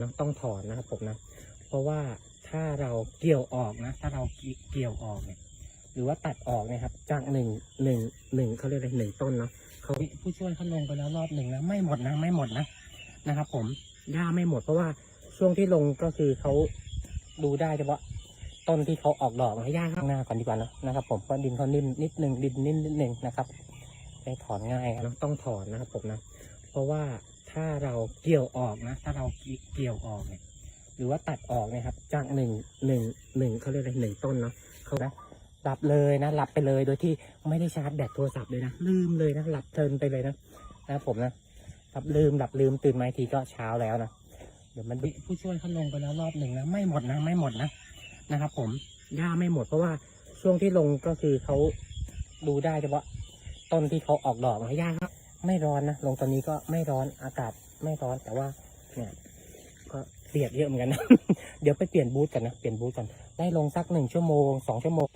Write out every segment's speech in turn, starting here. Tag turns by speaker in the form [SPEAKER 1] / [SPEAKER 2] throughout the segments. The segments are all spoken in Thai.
[SPEAKER 1] นะต้องถอนนะครับผมนะ เพราะว่าถ้าเราเกี่ยวออกนะ ถ้าเราเกี่ยวออกเนี่ยหรือว่าตัดออกเนะครับ จากหนึ่งหนึ่งหนึ่งเขาเรียกอะไรหนึ่งต้นเนาะเขาผู้ช่วยเขาลงไปแล้วรอบหนึ่งแล้วไม่หมดนะไม่หมดนะนะครับ ผมหญ้าไม่หมดเพราะว่าช่วงที่ลงก็คือเขาดูได้เฉพาะต้นที่เขาออกดอกนะหญ้าข้างหน้าก่อนดีกว่านะนะครับ ผมเพราะดินเขานิ่มนิดหนึ่งดินนิ่มนิดหนึ่งนะครับได้ถอนง่ายนะต้องถอนนะครับผมนะ เพราะว่า ถ้าเราเกี่ยวออกนะ ถ้าเราเกี่ยวออกเนี่ยหรือว่าตัดออกเนี่ยครับ จากหนึ่งหนึ่งหนึ่งเขาเรียกอะไรหนึ่งต้นเนาะเขานะหลับเลยนะหลับไปเลยโดยที่ไม่ได้ชาร์จแบตโทรศัพท์เลยนะลืมเลยนะหลับเพลินไปเลยนะนะครับผมนะหลับลืมหลับลืมตื่นมาทีก็เช้าแล้วนะเดี๋ยวมันผู้ช่วยเขาลงไปแล้วรอบหนึ่งแล้วไม่หมดนะไม่หมดนะนะครับ ผมหญ้าไม่หมดเพราะว่าช่วงที่ลงก็คือเขาดูได้เฉพาะต้นที่เขาออกดอกนะหญ้าครับ ไม่ร้อนนะ ลงตอนนี้ก็ไม่ร้อน อากาศไม่ร้อน แต่ว่า เนี่ย ก็เปียกเยอะเหมือนกันนะ เดี๋ยวไปเปลี่ยนบูธกันนะ เปลี่ยนบูธกัน ได้ลงสักหนึ่งชั่วโมงสองชั่วโมง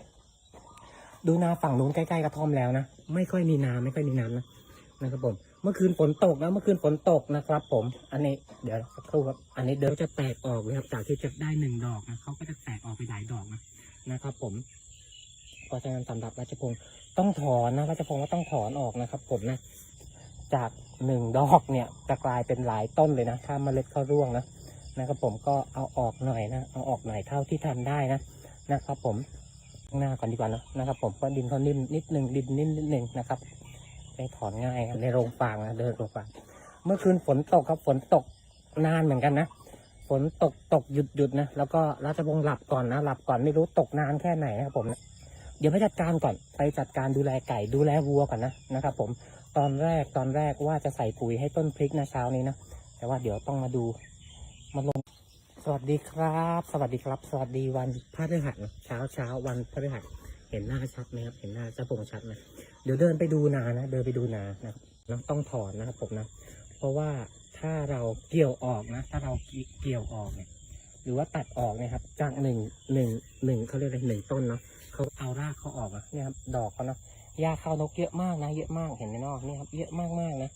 [SPEAKER 1] ดูนาฝั่งนู้นใกล้ๆกระท่อมแล้วนะ ไม่ค่อยมีน้ำไม่ค่อยมีน้ำนะ นะครับผม เมื่อคืนฝนตกนะ เมื่อคืนฝนตกนะครับ ผม อันนี้ เดี๋ยวสักครู่ครับ อันนี้เดี๋ยวจะแตกออกเลยครับ จากที่จะได้หนึ่งดอกนะเขาก็จะแตกออกไปหลายดอกนะ นะครับผมเพราะฉะนั้นสำหรับราชพงศ์ต้องถอนนะราชพงศ์ก็ต้องถอนออกนะครับ ผมนะ จากหนึ่งดอกเนี่ยจะกลายเป็นหลายต้นเลยนะ ถ้าเมล็ดเขาร่วงนะนะครับผมก็เอาออกหน่อยนะ เอาออกหน่อยเท่าที่ทำได้นะนะครับผมข้างหน้าก่อนดีกว่านะนะครับ ผมเพราะดินเขานิ่มนิดหนึ่งดินนิ่มนิดหนึ่งนะครับได้ถอนง่ายในโรงฟางนะเดินโรงฟางเมื่อคืนฝนตกครับฝนตกนานเหมือนกันนะฝนตกตกหยุดหยุดนะแล้วก็ราชวงศ์หลับก่อนนะหลับก่อนไม่รู้ตกนานแค่ไหนนะครับผมนะเดี๋ยวไปจัดการก่อนไปจัดการดูแลไก่ดูแลวัวก่อนนะนะครับ ผม ตอนแรกตอนแรกว่าจะใส่ปุ๋ยให้ต้นพริกนะเช้านี้นะ แต่ว่าเดี๋ยวต้องมาดูมาลง สวัสดีครับ สวัสดีครับ สวัสดีวันพฤหัสนะเช้าเช้าวันพฤหัสเห็นหน้าชัดไหมครับเห็นหน้าเจ้าพงชัดไหมเดี๋ยวเดินไปดูนานะ เดินไปดูนานะครับนะต้องถอนนะครับผมนะ เพราะว่าถ้าเราเกี่ยวออกนะ ถ้าเราเกี่ยวออกเนี่ยหรือว่าตัดออกเนะครับ จากหนึ่งหนึ่งหนึ่งเขาเรียกอะไรหนึ่งต้นเนาะเขาเอารากเขาออกอะเนี่ยครับดอกเขาเนาะ หญ้าข้าวนกเยอะมากนะ เยอะมากเห็นไหมเนาะนี่ครับ เยอะมากมากๆนะ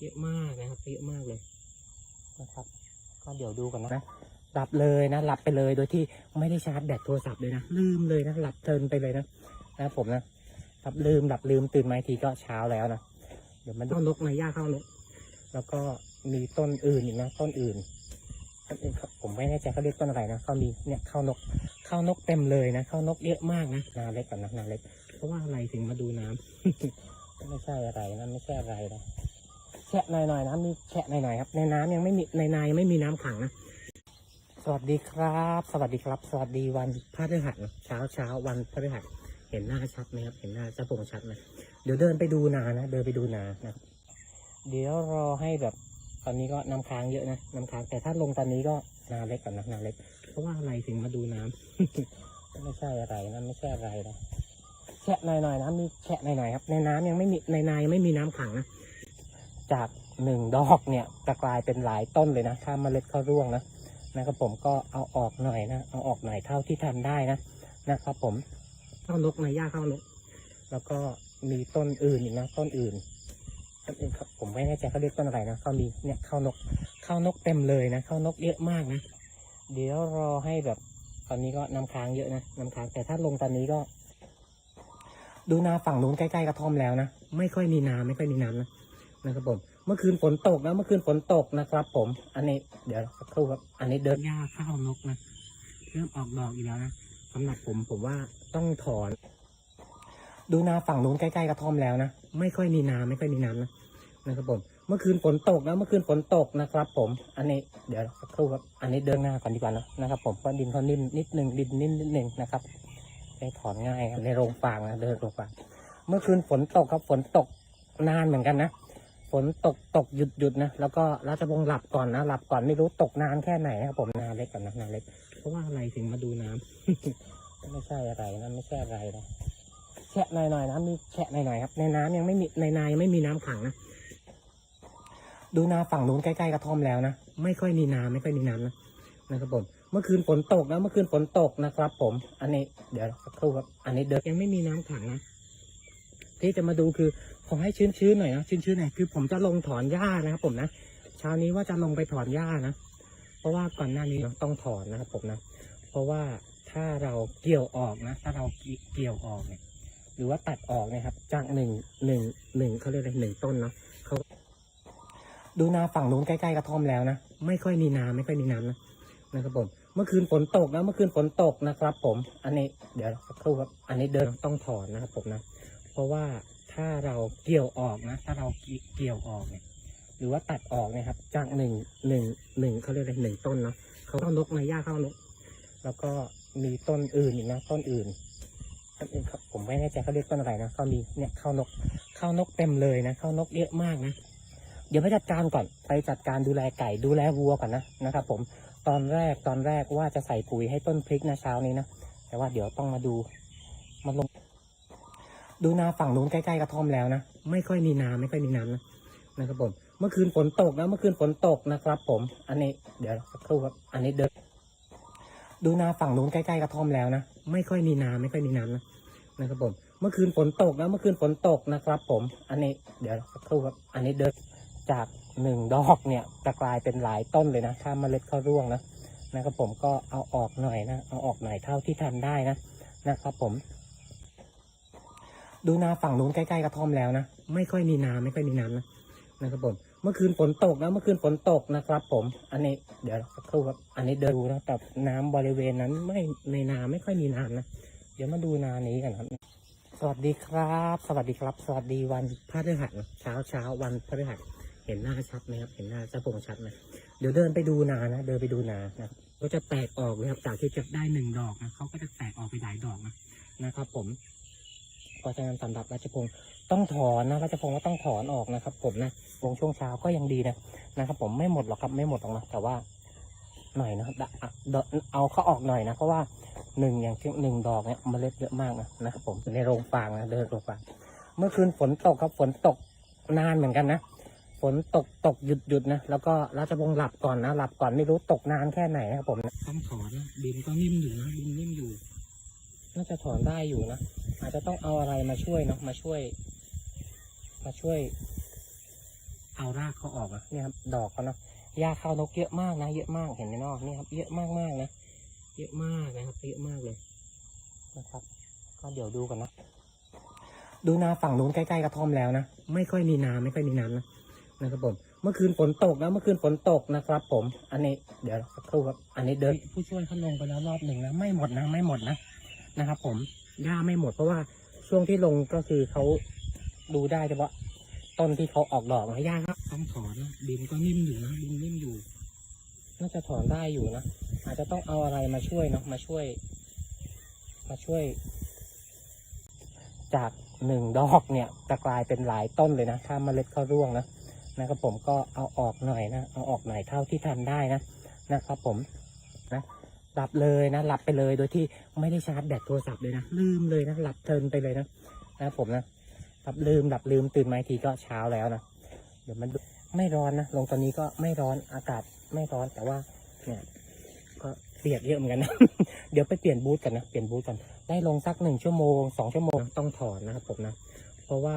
[SPEAKER 1] เยอะมากนะครับ เยอะมากเลยนะครับ ก็เดี๋ยวดูกันนะหลับเลยนะ หลับไปเลยโดยที่ไม่ได้ชาร์จแบตโทรศัพท์เลยนะ ลืมเลยนะ หลับเพลินไปเลยนะ นะครับผมนะหลับลืมหลับลืมตื่นมาอีกทีก็เช้าแล้วนะ เดี๋ยวมันข้าวนกนะหญ้าข้าวนก แล้วก็มีต้นอื่นอีกนะ ต้นอื่นต้นอื่นครับ ผมไม่แน่ใจเขาเรียกต้นอะไรนะเขามีเนี่ยข้าวนกข้าวนกเต็มเลยนะข้าวนกเยอะมากนะนาเล็กก่อนนะนาเล็ก เพราะว่าอะไรถึงมาดูน้ำไม่ใช่อะไรนะไม่ใช่อะไรนะแฉะหน่อยๆนะมีแฉะหน่อยๆครับ ในน้ำยังไม่มีในนายังไม่มีน้ำขังนะสวัสดีครับ สวัสดีครับ สวัสดีวันพฤหัสเช้าเช้าวันพฤหัสเห็นหน้าชัดไหมครับเห็นหน้าเจ้าพงชัดไหมเดี๋ยวเดินไปดูนานะเดินไปดูนานะเดี๋ยวรอให้แบบ ตอนนี้ก็น้ำค้างเยอะนะน้ำค้างแต่ถ้าลงตอนนี้ก็นาเล็กก่อนนะนาเล็ก เพราะว่าอะไรถึงมาดูน้ำไม่ใช่อะไรนะไม่ใช่อะไรนะแฉะหน่อยๆนะมีแฉะหน่อยๆครับ ในน้ำยังไม่มีในนายังไม่มีน้ำขังนะจากหนึ่งดอกเนี่ยจะกลายเป็นหลายต้นเลยนะ ถ้าเมล็ดเขาร่วงนะนะครับผมก็เอาออกหน่อยนะเอาออกหน่อยเท่าที่ทำได้นะนะครับผมข้าวนกในหญ้าข้าวนก แล้วก็มีต้นอื่นอีกนะต้นอื่น ต้นอื่นครับผมไม่แน่ใจเขาเรียกต้นอะไรนะเขามีเนี่ยข้าวนกข้าวนกเต็มเลยนะข้าวนกเยอะมากนะเดี๋ยวรอให้แบบ ตอนนี้ก็น้ำค้างเยอะนะน้ำค้างแต่ถ้าลงตอนนี้ก็ ดูนาฝั่งนู้นใกล้ๆกระท่อมแล้วนะไม่ค่อยมีน้ำไม่ค่อยมีน้ำนะนะครับผม เมื่อคืนฝนตกนะเมื่อคืนฝนตกนะครับ ผม อันนี้เดี๋ยวสักครู่ครับ อันนี้เดินหญ้าข้าวนกนะเริ่มออกดอกอีกแล้วนะสำหรับผมผมว่าต้องถอน ดูนาฝั่งนู้นใกล้ๆกระท่อมแล้วนะ ไม่ค่อยมีน้ำไม่ค่อยมีน้ำนะนะครับผม เมื่อคืนฝนตกนะ เมื่อคืนฝนตกนะครับ ผม อันนี้เดี๋ยวสักครู่ครับ อันนี้เดินหน้าก่อนดีกว่านะนะครับ ผมเพราะดินเขานิ่มนิดหนึ่งดินนิ่มนิดหนึ่งนะครับได้ถอนง่ายครับในโรงฟางนะเดินโรงฟาง เมื่อคืนฝนตกครับฝนตกนานเหมือนกันนะฝนตกตกหยุดหยุดนะแล้วก็ราชวงศ์หลับก่อนนะหลับก่อนไม่รู้ตกนานแค่ไหนนะครับผมนาเล็กก่อนนะนาเล็กเพราะว่าอะไรถึงมาดูน้ำไม่ใช่อะไรนะไม่ใช่อะไรนะ ฉะหน่อยๆนะมีแฉะหน่อยๆครับ ในน้ำยังไม่มีในนายังไม่มีน้ำขังนะดูนาฝั่งนู้นใกล้ๆกระท่อมแล้วนะไม่ค่อยมีน้ำไม่ค่อยมีน้ำนะนะครับผมเมื่อคืนฝนตกนะเมื่อคืนฝนตกนะครับ ผม อันนี้เดี๋ยวสักครู่ครับ อันนี้เดินยังไม่มีน้ำขังนะที่จะมาดูคือขอให้ชื้นๆหน่อยนะชื้นๆหน่อยคือ ผมจะลงถอนหญ้านะครับ ผมนะเช้านี้ว่าจะลงไปถอนหญ้านะเพราะว่าก่อนหน้านี้ต้องถอนนะครับผมนะเพราะว่าถ้าเราเกี่ยวออกนะ ถ้าเราเกี่ยวออกเนี่ย หรือว่าตัดออกนะครับ จากหนึ่งหนึ่งหนึ่งเขาเรียกอะไรหนึ่งต้นเนาะเขาดูนาฝั่งนู้นใกล้ๆกระท่อมแล้วนะไม่ค่อยมีน้ำไม่ค่อยมีน้ำนะนะครับผมเมื่อคืนฝนตกนะเมื่อคืนฝนตกนะครับ ผม อันนี้เดี๋ยวสักครู่ครับอันนี้เดินต้องถอนนะครับผมนะ เพราะว่าถ้าเราเกี่ยวออกนะ ถ้าเราเกี่ยวออกเนี่ย หรือว่าตัดออกนะครับ จากหนึ่งหนึ่งหนึ่งเขาเรียกอะไรหนึ่งต้นเนาะเขาเข้านกในหญ้าเข้านก แล้วก็มีต้นอื่นอีกนะต้นอื่น ต้นอื่นครับผมไม่แน่ใจเขาเรียกต้นอะไรนะก็มีเนี่ยข้าวนกข้าวนกเต็มเลยนะข้าวนกเยอะมากนะ เดี๋ยวไปจัดการก่อนไปจัดการดูแลไก่ดูแลวัวก่อนนะนะครับ ผมตอนแรกตอนแรกว่าจะใส่ปุ๋ยให้ต้นพริกนะเช้านี้นะแต่ว่าเดี๋ยวต้องมาดูมาลง ดูนาฝั่งนู้นใกล้ๆกระท่อมแล้วนะไม่ค่อยมีน้ำไม่ค่อยมีน้ำนะนะครับผม เมื่อคืนฝนตกนะเมื่อคืนฝนตกนะครับ ผม อันนี้เดี๋ยวสักครู่ครับอันนี้เดิน ดูนาฝั่งนู้นใกล้ๆกระท่อมแล้วนะ ไม่ค่อยมีน้ำไม่ค่อยมีน้ำนะนะครับผมเมื่อคืนฝนตกนะเมื่อคืนฝนตกนะครับ ผม อันนี้เดี๋ยวสักครู่ครับอันนี้เดินจากหนึ่งดอกเนี่ยจะกลายเป็นหลายต้นเลยนะ ถ้าเมล็ดเข้าร่วงนะนะครับผมก็เอาออกหน่อยนะ เอาออกหน่อยเท่าที่ทำได้นะนะครับผม ดูนาฝั่งนู้นใกล้ๆกระท่อมแล้วนะ ไม่ค่อยมีน้ำไม่ค่อยมีน้ำนะนะครับผม มื่อคืนฝนตกนะเมื่อคืนฝนตกนะครับ ผม อันนี้เดี๋ยวสักครู่ครับอันนี้เดินดูนะแต่น้ำบริเวณนั้นไม่ในนาไม่ค่อยมีน้ำนะ เดี๋ยวมาดูนานี้กันครับสวัสดีครับ สวัสดีครับ สวัสดีวันพฤหัสเช้าเช้าวันพฤหัสเห็นหน้าชัดไหมครับ เห็นหน้าเจ้าพงชัดไหมเดี๋ยวเดินไปดูนานะ เดินไปดูนานะก็จะแตกออกเลยครับจากที่จะได้หนึ่งดอกนะเขาก็จะแตกออกไปหลายดอกนะนะครับ ผม ราะฉะนั้นสำหรับราชพงศ์ต้องถอนนะราชพงศ์ก็ต้องถอนออกนะครับ ผมนะลงช่วงเช้าก็ยังดีนะนะครับ ผมไม่หมดหรอกครับไม่หมดหรอกนะแต่ว่าหน่อยนะเอาเขาออกหน่อยนะเพราะว่าหนึ่งอย่างเช่นหนึ่งดอกเนี่ยเมล็ดเยอะมากนะนะครับผมในโรงฟางนะเดินโรงฟางเมื่อคืนฝนตกครับฝนตกนานเหมือนกันนะฝนตกตกหยุดหยุดนะแล้วก็ราชพงศ์หลับก่อนนะหลับก่อนไม่รู้ตกนานแค่ไหนนะครับผมต้องถอนนะดินก็นิ่มอยู่นะดินนิ่มอยู่ น่าจะถอนได้อยู่นะ อาจจะต้องเอาอะไรมาช่วยเนาะมาช่วย มาช่วย เอารากเขาออกอะเนี่ยครับดอกเขาเนาะหญ้าข้าวนกเยอะมากนะเยอะมากเห็นไหมเนาะเนี่ยครับ เยอะมากมากๆนะเยอะมากนะครับเยอะมากเลยนะครับ ก็เดี๋ยวดูกันนะดูนาฝั่งนู้นใกล้ๆกระท่อมแล้วนะไม่ค่อยมีน้ำไม่ค่อยมีน้ำนะนะครับผมเมื่อคืนฝนตกนะเมื่อคืนฝนตกนะครับ ผม อันนี้เดี๋ยวสักครู่ครับอันนี้เดินผู้ช่วยเขาลงไปแล้วรอบหนึ่งแล้วไม่หมดนะไม่หมดนะ นะครับ ผมหญ้าไม่หมดเพราะว่าช่วงที่ลงก็คือเขาดูได้เฉพาะต้นที่เขาออกดอกนะหญ้าครับต้องถอนนะดินก็นิ่มอยู่นะดินนิ่มอยู่ น่าจะถอนได้อยู่นะอาจจะต้องเอาอะไรมาช่วยเนาะมาช่วย มาช่วย จากหนึ่งดอกเนี่ยจะกลายเป็นหลายต้นเลยนะถ้าเมล็ดเข้าร่วงนะนะครับผมก็เอาออกหน่อยนะ เอาออกหน่อยเท่าที่ทำได้นะนะครับผมนะ หลับเลยนะ หลับไปเลยโดยที่ไม่ได้ชาร์จแบตโทรศัพท์เลยนะ ลืมเลยนะ หลับเพลินไปเลยนะ นะครับผมนะหลับลืมหลับลืมตื่นมาทีก็เช้าแล้วนะ เดี๋ยวมันไม่ร้อนนะ ลงตอนนี้ก็ไม่ร้อน อากาศไม่ร้อน แต่ว่า เนี่ย ก็เปียกเยอะเหมือนกันนะ เดี๋ยวไปเปลี่ยนบูธกันนะ เปลี่ยนบูธกัน ได้ลงสักหนึ่งชั่วโมงสองชั่วโมงต้องถอนนะครับผมนะ เพราะว่า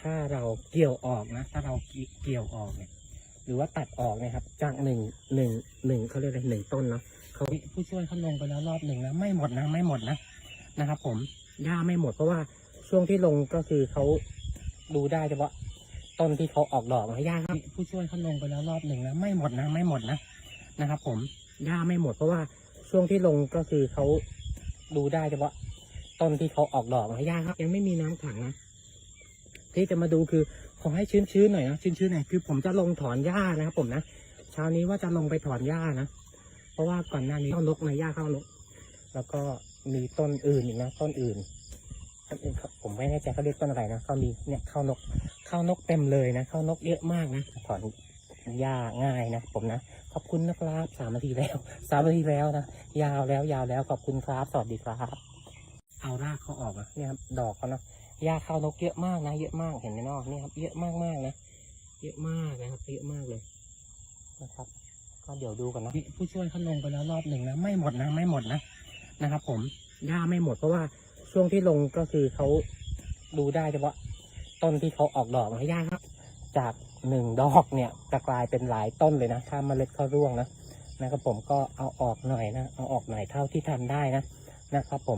[SPEAKER 1] ถ้าเราเกี่ยวออกนะ ถ้าเราเกี่ยวออกเนี่ย หรือว่าตัดออกนะครับ จากหนึ่งหนึ่งหนึ่งเขาเรียกอะไรหนึ่งต้นเนาะ เขาผู้ช่วยเขาลงไปแล้วรอบหนึ่งแล้วไม่หมดนะไม่หมดนะนะครับ ผมหญ้าไม่หมดเพราะว่าช่วงที่ลงก็คือเขาดูได้เฉพาะต้นที่เขาออกดอกนะหญ้าครับผู้ช่วยเขาลงไปแล้วรอบหนึ่งแล้วไม่หมดนะไม่หมดนะนะครับ ผมหญ้าไม่หมดเพราะว่าช่วงที่ลงก็คือเขาดูได้เฉพาะต้นที่เขาออกดอกนะหญ้าครับ ยังไม่มีน้ำขังนะที่จะมาดูคือขอให้ชื้นๆหน่อยนะชื้นๆหน่อยคือผมจะลงถอนหญ้านะครับผมนะเช้านี้ว่าจะลงไปถอนหญ้านะ ราะว่าก่อนหน้านี้เข้านกในหญ้าเข้านก แล้วก็มีต้นอื่นอีกนะต้นอื่นผมไม่แน่ใจเขาเรียกต้นอะไรนะก็มีเนี่ยข้าวนกข้าวนกเต็มเลยนะข้าวนกเยอะมากนะถอนหญ้าง่ายนะผมนะขอบคุณนะครับสามนาทีแล้วสามนาทีแล้วนะยาวแล้วยาวแล้วขอบคุณครับสวัสดีครับ เอารากเขาออกอะเนี่ยครับดอกเขานะหญ้าข้าวนกเยอะมากนะเยอะมากเห็นไหมนาะเนี่ยครับเยอะมากมากนะเยอะมากนะครับเยอะมากเลยนะครับ ก็เดี๋ยวดูกันนะผู้ช่วยเขาลงไปแล้วรอบหนึ่งแล้วไม่หมดนะไม่หมดนะนะครับผมหญ้าไม่หมดเพราะว่าช่วงที่ลงก็คือเขาดูได้เฉพาะต้นที่เขาออกดอกนะหญ้าครับ จากหนึ่งดอกเนี่ยจะกลายเป็นหลายต้นเลยนะถ้าเมล็ดเขาร่วงนะนะครับผมก็เอาออกหน่อยนะเอาออกหน่อยเท่าที่ทำได้นะนะครับผม